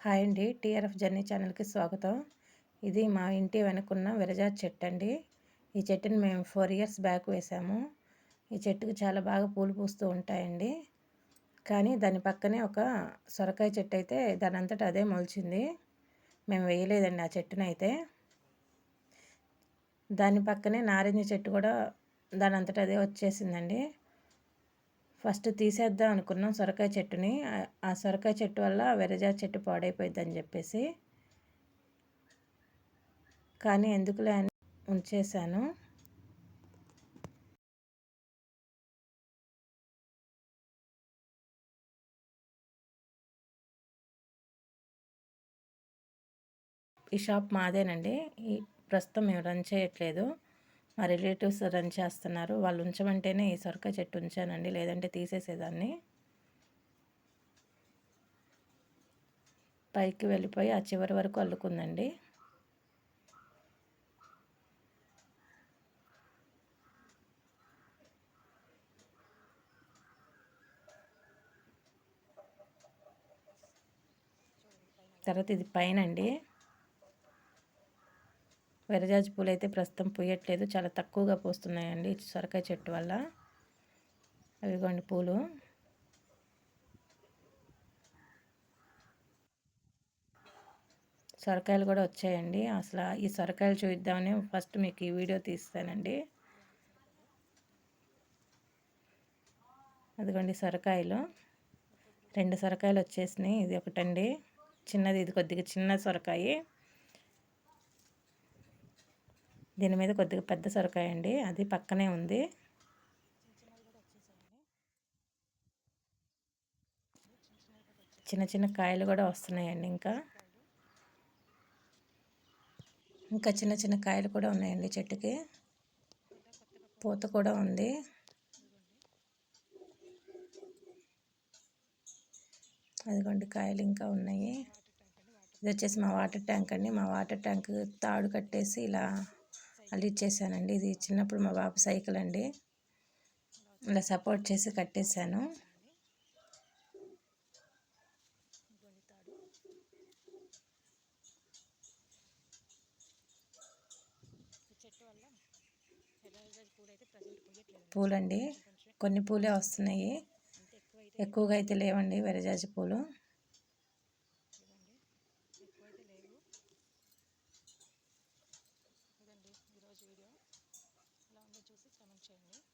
Hi అండి TRF journey ఛానల్కి స్వాగతం. ఇది మా ఇంటి వెనుకున్న విరజాజ్ చెట్టు అండి. ఈ చెట్టుని మేము ఫోర్ ఇయర్స్ బ్యాక్ వేసాము. ఈ చెట్టుకు చాలా బాగా పూలు పూస్తూ ఉంటాయండి. కానీ దాని పక్కనే ఒక సొరకాయ చెట్టు అయితే దాని అదే మొలిచింది. మేము వేయలేదండి ఆ చెట్టును అయితే. దాని పక్కనే నారింజ చెట్టు కూడా దానంతట అదే వచ్చేసిందండి. ఫస్ట్ తీసేద్దాం అనుకున్నాం సొరకాయ చెట్టుని. ఆ సొరకాయ చెట్టు వల్ల విరజా చెట్టు పాడైపోయిందని చెప్పేసి. కానీ ఎందుకులే అని ఉంచేశాను. ఈ షాప్ మాదేనండి. ఈ ప్రస్తుతం మేము రన్ చేయట్లేదు. మా రిలేటివ్స్ రన్ చేస్తున్నారు. వాళ్ళు ఉంచమంటేనే ఈ సొరకాయ చెట్టు ఉంచానండి. లేదంటే తీసేసేదాన్ని. పైకి వెళ్ళిపోయి ఆ చివరి వరకు అల్లుకుందండి. తర్వాత ఇది పైన అండి విరజాజి పూలు అయితే ప్రస్తుతం పూయట్లేదు. చాలా తక్కువగా పూస్తున్నాయండి సొరకాయ చెట్టు వల్ల. అవిగోండి పూలు. సొరకాయలు కూడా వచ్చాయండి. అసలు ఈ సొరకాయలు చూద్దామని ఫస్ట్ మీకు ఈ వీడియో తీస్తానండి. అదిగోండి సొరకాయలు. రెండు సొరకాయలు వచ్చేసినాయి. ఇది ఒకటండి. చిన్నది ఇది కొద్దిగా చిన్న సొరకాయ. దీని మీద కొద్దిగా పెద్ద సొరకాయ అండి అది పక్కనే ఉంది. చిన్న చిన్న కాయలు కూడా వస్తున్నాయండి ఇంకా. ఇంకా చిన్న చిన్న కాయలు కూడా ఉన్నాయండి చెట్టుకి. పూత కూడా ఉంది. అదిగోండి కాయలు ఇంకా ఉన్నాయి. ఇది వచ్చేసి మా వాటర్ ట్యాంక్ అండి. మా వాటర్ ట్యాంక్ తాడు కట్టేసి ఇలా అల్లి ఇచ్చేసానండి ఇది చిన్నప్పుడు మా బాబు సైకిల్ అండి. ఇలా సపోర్ట్ చేసి కట్టేశాను పూలండి. కొన్ని పూలే వస్తున్నాయి. ఎక్కువగా అయితే లేవండి. వెరజాజి పూలు. చేయండి